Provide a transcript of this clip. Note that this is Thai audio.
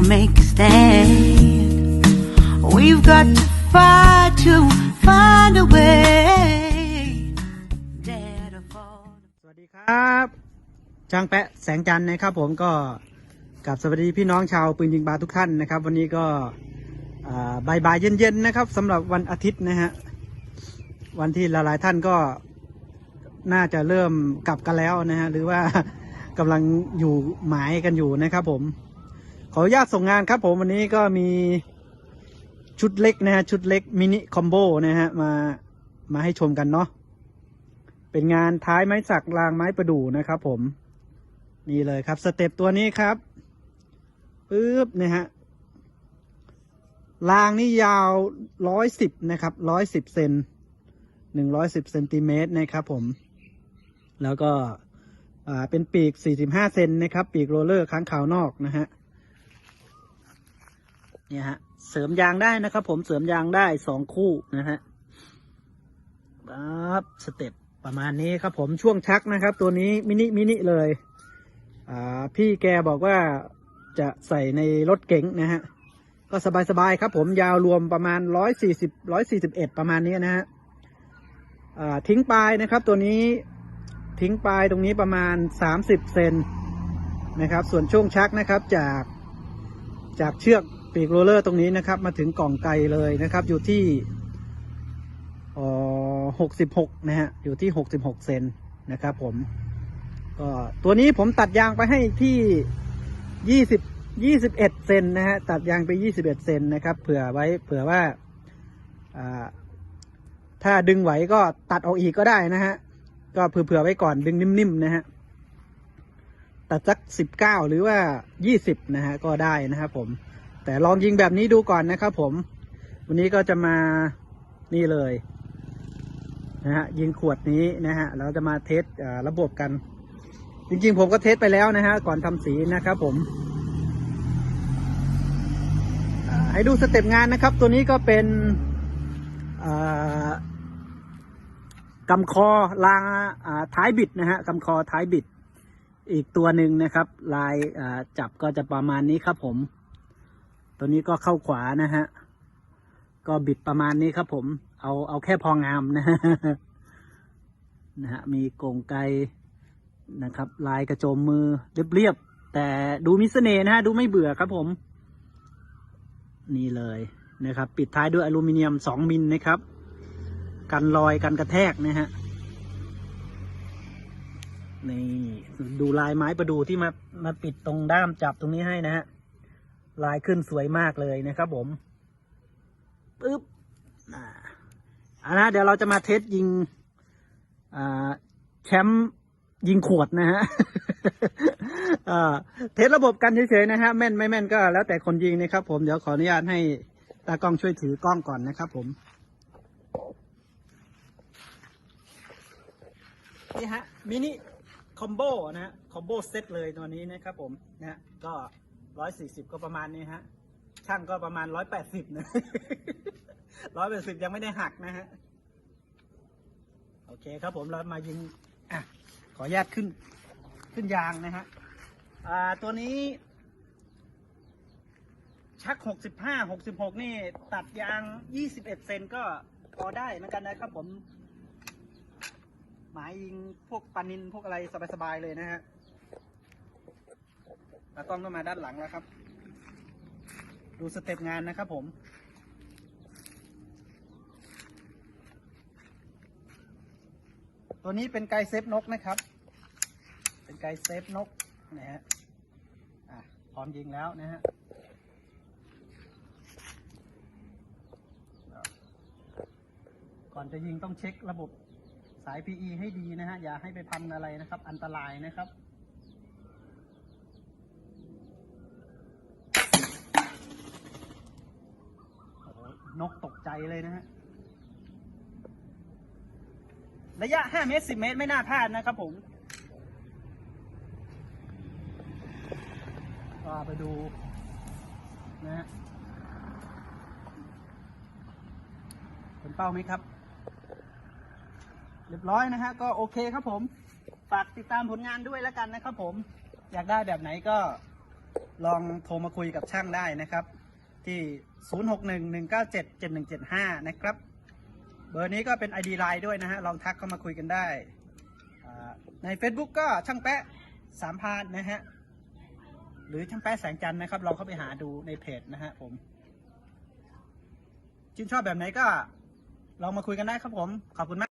we'll make a stand. We've got to fight to find a way. Dare to fall. สวัสดีครับ ช่างแปะแสงจันทร์นะครับผมก็กับสวัสดีพี่น้องชาวปืนยิงบาทุกท่านนะครับ วันนี้ก็อ่าบ่ายๆเย็นๆนะครับสำหรับวันอาทิตย์นะฮะวันที่หลายๆท่านก็น่าจะเริ่มกลับกันแล้วนะฮะหรือว่ากำลังอยู่หมายกันอยู่นะครับผม ขออนุญาตส่งงานครับผมวันนี้ก็มีชุดเล็กนะฮะชุดเล็กมินิคอมโบนะฮะมามาให้ชมกันเนาะเป็นงานท้ายไม้สักรางไม้ประดู่นะครับ ผม นี่เลยครับสเต็ปตัวนี้ครับปึ๊บนะฮะรางนี่ยาวร้อยสิบนะครับร้อยสิบเซนหนึ่งร้อยสิบเซนติเมตรนะครับผม แล้วก็อ่าเป็นปีกสี่สิบห้าเซนนะครับ ปีกโรลเลอร์ค้างขาวนอกนะฮะ เนี่ยฮะ เสริมยางได้นะครับ ผมเสริมยางได้สองคู่นะฮะครับสเต็ปประมาณนี้ครับ ผมช่วงชักนะครับ ตัวนี้มินิมินิเลยอ่าพี่แกบอกว่าจะใส่ในรถเก๋งนะฮะก็สบายๆครับ ผมยาวรวมประมาณร้อยสี่สิบร้อยสี่สิบเอ็ดประมาณนี้นะฮะอ่าทิ้งปลายนะครับ ตัวนี้ทิ้งปลายตรงนี้ประมาณสามสิบเซนนะครับ ส่วนช่วงชักนะครับจากจากเชือก ปีกโรเลอร์ตรงนี้นะครับ มาถึงกล่องไกเลยนะครับ อยู่ที่หกสิบหกนะฮะ อยู่ที่หกสิบหกเซนนะครับ ผม ก็ตัวนี้ผมตัดยางไปให้ที่ยี่สิบยี่สิบเอ็ดเซนนะฮะ ตัดยางไปยี่สิบเอ็ดเซนนะครับ เผื่อไว้ เผื่อว่าอ่าถ้าดึงไหวก็ตัดออกอีกก็ได้นะฮะ ก็เผื่อๆไว้ก่อนดึงนิ่มๆนะฮะ ตัดสักสิบเก้าหรือว่ายี่สิบนะฮะ ก็ได้นะครับผม แต่ลองยิงแบบนี้ดูก่อนนะครับผม วันนี้ก็จะมานี่เลยนะฮะยิงขวดนี้นะฮะเราจะมาเทสอ่อระบบกัน จริงๆ ผมก็เทสไปแล้วนะฮะก่อนทำสีนะครับผมให้ดูสเต็ปงานนะครับ ตัวนี้ก็เป็นอ่ากำคอลางท้ายบิดนะฮะกำคอท้ายบิด อีกตัวหนึ่งนะครับ ลายจับก็จะประมาณนี้ครับผม ตัวนี้ก็เข้าขวานะฮะ ก็บิดประมาณนี้ครับผม เอาเอาแค่พองามนะฮะนะฮะมีกงไกนะครับ ลายกระโจมมือเรียบๆแต่ดูมีเสน่ห์นะฮะ ดูไม่เบื่อครับผม นี่เลยนะครับ ปิดท้ายด้วยอลูมิเนียมสองมิลนะครับ กันรอยกันกระแทกนะฮะนี่ดูลายไม้ประดูที่มามาปิดตรงด้ามจับตรงนี้ให้นะฮะ ลายขึ้นสวยมากเลยนะครับผมปึ๊บอ่านะเดี๋ยวเราจะมาเทสยิงอ่าแชมป์ยิงขวดนะฮะเทสระบบกันเฉยๆนะฮะแม่นไม่แม่นก็แล้วแต่คนยิงนะครับผมเดี๋ยวขออนุญาตให้ตากล้องช่วยถือกล้องก่อนนะครับผมนี่ฮะมินิคอมโบนะฮะคอมโบเซตเลยตัวนี้นะครับผมนะฮะก็ ร้อยสี่สิบก็ประมาณนี้ฮะ ช่างก็ประมาณร้อยแปดสิบนะร้อยแปดสิบยังไม่ได้หักนะฮะ โอเคครับผมเรามายิงอะขออนุญาตขึ้นขึ้นยางนะฮะ อ่าตัวนี้ ชักหกสิบห้าหกสิบหกนี่ ตัดยางยี่สิบเอ็ดเซนก็พอได้เหมือนกันนะครับผม หมายยิงพวกปานินพวกอะไรสบายๆเลยนะฮะ ตากล้องก็มาด้านหลังแล้วครับ ดูสเต็ปงานนะครับผมตัวนี้เป็นไกเซฟนกนะครับ เป็นไกเซฟนกนะฮะอะพร้อมยิงแล้วนะฮะก่อนจะยิงต้องเช็คระบบสาย PE ให้ดีนะฮะ อย่าให้ไปพันอะไรนะครับ อันตรายนะครับ นกตกใจเลยนะฮะ ระยะ 5 เมตร 10 เมตรไม่น่าพลาดนะครับผมก็ไปดูนะฮะเป็นเป้าไหมครับ เรียบร้อยนะฮะ ก็โอเคครับผม ฝากติดตามผลงานด้วยแล้วกันนะครับผม อยากได้แบบไหนก็ลองโทรมาคุยกับช่างได้นะครับ ที่ 0611977175 นะครับ เบอร์นี้ก็เป็น ID Line ด้วยนะฮะ ลองทักเข้ามาคุยกันได้ ใน Facebook ก็ช่างแปะสามพานนะฮะ หรือช่างแปะแสงจันนะครับ ลองเข้าไปหาดูในเพจนะฮะผมชื่นชอบแบบไหนก็ลองมาคุยกันได้ครับผม ขอบคุณมาก